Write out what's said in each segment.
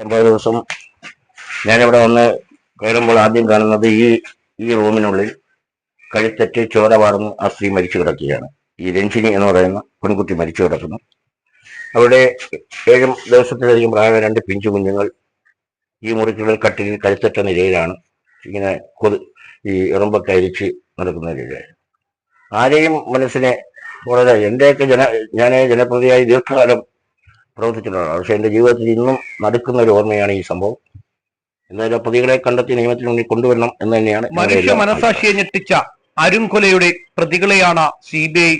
ഒമ്പത് ദിവസം ഞാനിവിടെ വന്ന് കയറുമ്പോൾ ആദ്യം കാണുന്നത് ഈ ഈ റൂമിനുള്ളിൽ കഴുത്തറ്റ് ചോര വാർന്ന് ആ സ്ത്രീ മരിച്ചു കിടക്കുകയാണ്. ഈ രഞ്ജിനി എന്ന് പറയുന്ന പെൺകുട്ടി മരിച്ചു കിടക്കുന്നു. അവിടെ ഏഴും ദിവസത്തിലധികം പ്രായമായ രണ്ട് പിഞ്ചു കുഞ്ഞുങ്ങൾ ഈ മുറിക്കുള്ളിൽ കട്ടിലിൽ കഴുത്തറ്റ നിലയിലാണ് ഇങ്ങനെ കൊതു ഈ ഇറമ്പൊക്കെ അരിച്ച് നടക്കുന്ന നിലയിലായി. ആരെയും മനസ്സിനെ വളരെ എന്റെയൊക്കെ ജന ഞാൻ ജനപ്രതിയായി ദീർഘകാലം പ്രവർത്തിച്ചിട്ടുള്ളതാണ്. പക്ഷെ എന്റെ ജീവിതത്തിൽ ഇന്നും നടക്കുന്ന ഒരു ഓർമ്മയാണ് ഈ സംഭവം. എന്തായാലും പ്രതികളെ കണ്ടെത്തി നിയമത്തിന് മുന്നിൽ കൊണ്ടുവരണം എന്ന് തന്നെയാണ് മനുഷ്യ മനസാക്ഷിയെ ഞെട്ടിച്ച അരുംകൊലയുടെ പ്രതികളെയാണ് സി ബി ഐ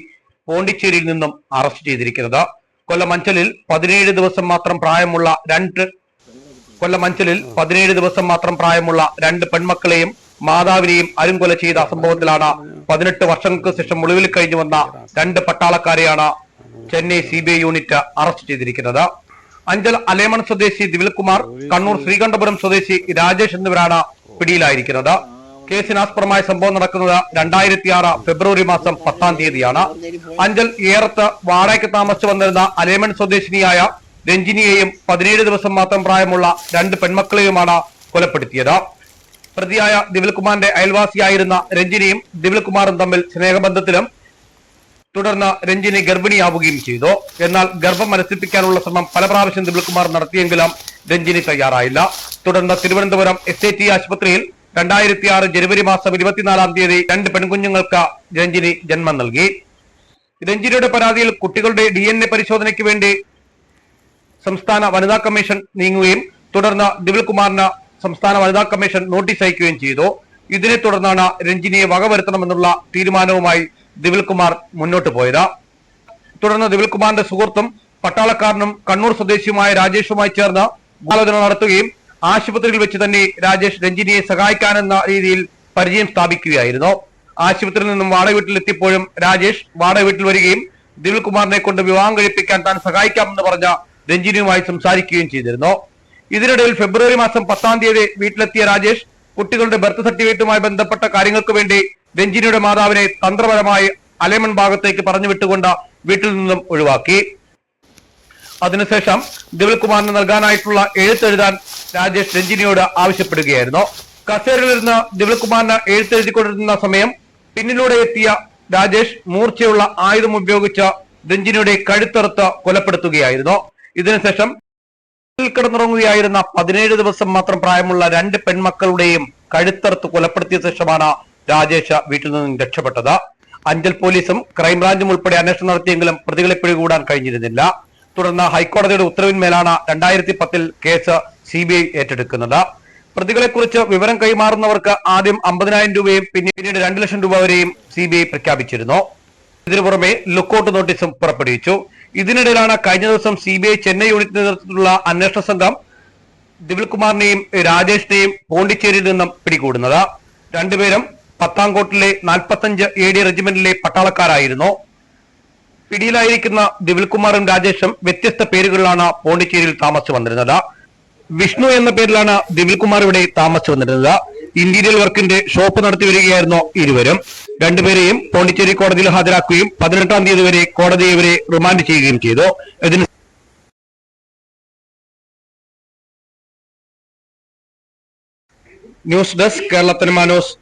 പോണ്ടിച്ചേരിയിൽ നിന്നും അറസ്റ്റ് ചെയ്തിരിക്കുന്നത്. കൊല്ലം അഞ്ചലിൽ പതിനേഴ് ദിവസം മാത്രം പ്രായമുള്ള രണ്ട് കൊല്ലം അഞ്ചലിൽ പതിനേഴ് ദിവസം മാത്രം പ്രായമുള്ള രണ്ട് പെൺമക്കളെയും മാതാവിനെയും അരുംകൊല ചെയ്ത സംഭവത്തിലാണ് പതിനെട്ട് വർഷങ്ങൾക്ക് ശേഷം ഒളിവിൽ കഴിഞ്ഞു വന്ന രണ്ട് പട്ടാളക്കാരെയാണ് Chennai C B I unit arrest ചെയ്തിരിക്കുന്നത്. അഞ്ചൽ അലേമൺ സ്വദേശി ദിവിൽകുമാർ കണ്ണൂർ ശ്രീകണ്ഠപുരം സ്വദേശി രാജേഷ് എന്നിവരാണ് പിടിയിലായിരിക്കുന്നത്. കേസിനാസ്പദമായ സംഭവം നടക്കുന്നത് രണ്ടായിരത്തി ആറ് ഫെബ്രുവരി മാസം പത്താം തീയതിയാണ്. അഞ്ചൽ ഏറത്ത് വാടകയ്ക്ക് താമസിച്ചു വന്നിരുന്ന അലേമൺ സ്വദേശിനിയായ രഞ്ജിനിയെയും പതിനേഴ് ദിവസം മാത്രം പ്രായമുള്ള രണ്ട് പെൺമക്കളെയുമാണ് കൊലപ്പെടുത്തിയത്. പ്രതിയായ ദിവിൽകുമാറിന്റെ അയൽവാസിയായിരുന്ന രഞ്ജിനിയും ദിവിൽകുമാറും തമ്മിൽ സ്നേഹബന്ധത്തിലും തുടർന്ന് രഞ്ജിനി ഗർഭിണിയാവുകയും ചെയ്തു. എന്നാൽ ഗർഭം മനസ്സിപ്പിക്കാനുള്ള ശ്രമം പല പ്രാവശ്യം ദിവിൽകുമാർ നടത്തിയെങ്കിലും രഞ്ജിനി തയ്യാറായില്ല. തുടർന്ന് തിരുവനന്തപുരം എസ് ഐ ടി ആശുപത്രിയിൽ രണ്ടായിരത്തി ആറ് ജനുവരി മാസം ഇരുപത്തിനാലാം തീയതി രണ്ട് പെൺകുഞ്ഞുങ്ങൾക്ക് രഞ്ജിനി ജന്മം നൽകി. രഞ്ജിനിയുടെ പരാതിയിൽ കുട്ടികളുടെ ഡി എൻ എ പരിശോധനയ്ക്ക് വേണ്ടി സംസ്ഥാന വനിതാ കമ്മീഷൻ നീങ്ങുകയും തുടർന്ന് ദിവിൽകുമാറിന് സംസ്ഥാന വനിതാ കമ്മീഷൻ നോട്ടീസ് അയക്കുകയും ചെയ്തു. ഇതിനെ തുടർന്നാണ് രഞ്ജിനിയെ വകവരുത്തണമെന്നുള്ള തീരുമാനവുമായി ദിവിൽകുമാർ മുന്നോട്ട് പോയത്. തുടർന്ന് ദിവിൽകുമാറിന്റെ സുഹൃത്തും പട്ടാളക്കാരനും കണ്ണൂർ സ്വദേശിയുമായ രാജേഷുമായി ചേർന്ന് ആലോചന നടത്തുകയും ആശുപത്രിയിൽ വെച്ച് തന്നെ രാജേഷ് രഞ്ജിനിയെ സഹായിക്കാനെന്ന രീതിയിൽ പരിചയം സ്ഥാപിക്കുകയായിരുന്നു. ആശുപത്രിയിൽ നിന്നും വാടക വീട്ടിലെത്തിയപ്പോഴും രാജേഷ് വാടക വീട്ടിൽ വരികയും ദിവിൽകുമാറിനെ കൊണ്ട് വിവാഹം കഴിപ്പിക്കാൻ താൻ സഹായിക്കാമെന്ന് പറഞ്ഞ രഞ്ജിനിയുമായി സംസാരിക്കുകയും ചെയ്തിരുന്നു. ഇതിനിടയിൽ ഫെബ്രുവരി മാസം പത്താം തീയതി വീട്ടിലെത്തിയ രാജേഷ് കുട്ടികളുടെ ബർത്ത് സർട്ടിഫിക്കറ്റുമായി ബന്ധപ്പെട്ട കാര്യങ്ങൾക്ക് വേണ്ടി രഞ്ജിനിയുടെ മാതാവിനെ തന്ത്രപരമായി അലേമൺ ഭാഗത്തേക്ക് പറഞ്ഞു വിട്ടുകൊണ്ട് വീട്ടിൽ നിന്നും ഒഴിവാക്കി. അതിനുശേഷം ദിവിൽകുമാറിന് നൽകാനായിട്ടുള്ള എഴുത്തെഴുതാൻ രാജേഷ് രഞ്ജിനിയോട് ആവശ്യപ്പെടുകയായിരുന്നു. കസേരയിലിരുന്ന് ദിവിൽകുമാറിന് എഴുത്തെഴുതിക്കൊണ്ടിരുന്ന സമയം പിന്നിലൂടെ എത്തിയ രാജേഷ് മൂർച്ചയുള്ള ആയുധം ഉപയോഗിച്ച് രഞ്ജിനിയുടെ കഴുത്തറുത്ത് കൊലപ്പെടുത്തുകയായിരുന്നു. ഇതിനുശേഷം കിടന്നുറങ്ങുകയായിരുന്ന പതിനേഴ് ദിവസം മാത്രം പ്രായമുള്ള രണ്ട് പെൺമക്കളുടെയും കഴുത്തറുത്ത് കൊലപ്പെടുത്തിയ ശേഷമാണ് രാജേഷ് വീട്ടിൽ നിന്നും രക്ഷപ്പെട്ടത്. അഞ്ചൽ പോലീസും ക്രൈംബ്രാഞ്ചും ഉൾപ്പെടെ അന്വേഷണം നടത്തിയെങ്കിലും പ്രതികളെ പിടികൂടാൻ കഴിഞ്ഞിരുന്നില്ല. തുടർന്ന് ഹൈക്കോടതിയുടെ ഉത്തരവിന്മേലാണ് രണ്ടായിരത്തി പത്തിൽ കേസ് സി ബി ഐ ഏറ്റെടുക്കുന്നത്. പ്രതികളെക്കുറിച്ച് വിവരം കൈമാറുന്നവർക്ക് ആദ്യം അമ്പതിനായിരം രൂപയും പിന്നീട് രണ്ട് ലക്ഷം രൂപ വരെയും സി ബി ഐ പ്രഖ്യാപിച്ചിരുന്നു. ഇതിനു പുറമെ ലുക്കൌട്ട് നോട്ടീസും പുറപ്പെടുവിച്ചു. ഇതിനിടയിലാണ് കഴിഞ്ഞ ദിവസം സി ബി ഐ ചെന്നൈ യൂണിറ്റിന്റെ നേതൃത്വത്തിലുള്ള അന്വേഷണ സംഘം ദിവിൽകുമാറിനെയും രാജേഷിനെയും പോണ്ടിച്ചേരിയിൽ നിന്നും പിടികൂടുന്നത്. രണ്ടുപേരും പത്താംകോട്ടിലെ നാൽപ്പത്തഞ്ച് എ ഡി റെജിമെന്റിലെ പട്ടാളക്കാരായിരുന്നു. പിടിയിലായിരിക്കുന്ന ദിവിൽകുമാറും രാജേഷും വ്യത്യസ്ത പേരുകളിലാണ് പോണ്ടിച്ചേരിയിൽ താമസിച്ചു വന്നിരുന്നത്. വിഷ്ണു എന്ന പേരിലാണ് ദിവിൽകുമാർ ഇവിടെ താമസിച്ചു വന്നിരുന്നത്. ഇന്റീരിയൽ വർക്കിന്റെ ഷോപ്പ് നടത്തി വരികയായിരുന്നു ഇരുവരും. രണ്ടുപേരെയും പോണ്ടിച്ചേരി കോടതിയിൽ ഹാജരാക്കുകയും പതിനെട്ടാം തീയതി വരെ കോടതി ഇവരെ റിമാൻഡ് ചെയ്യുകയും ചെയ്തു. ഇതിന് ന്യൂസ് ഡെസ്ക് കേരള ന്യൂസ്